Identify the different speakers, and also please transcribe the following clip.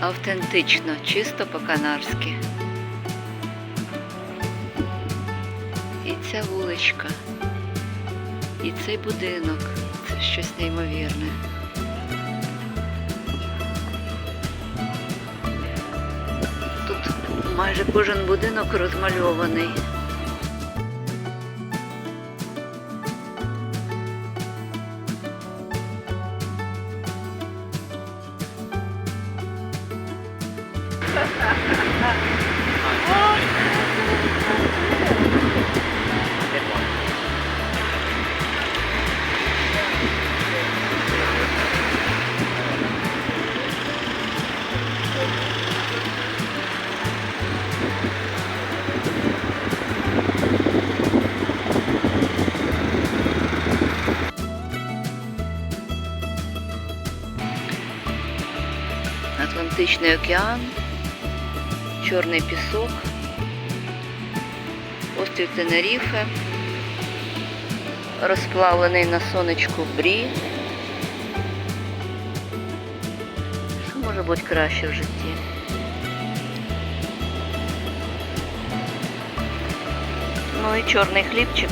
Speaker 1: Автентично, чисто по-канарськи. І ця вуличка, і цей будинок це щось неймовірне. Тут майже кожен будинок розмальований. Атлантичний океан, чорний пісок, острів Тенеріфе, розплавлений на сонечку брі. Що може бути краще в житті? Ну і чорний хлібчик.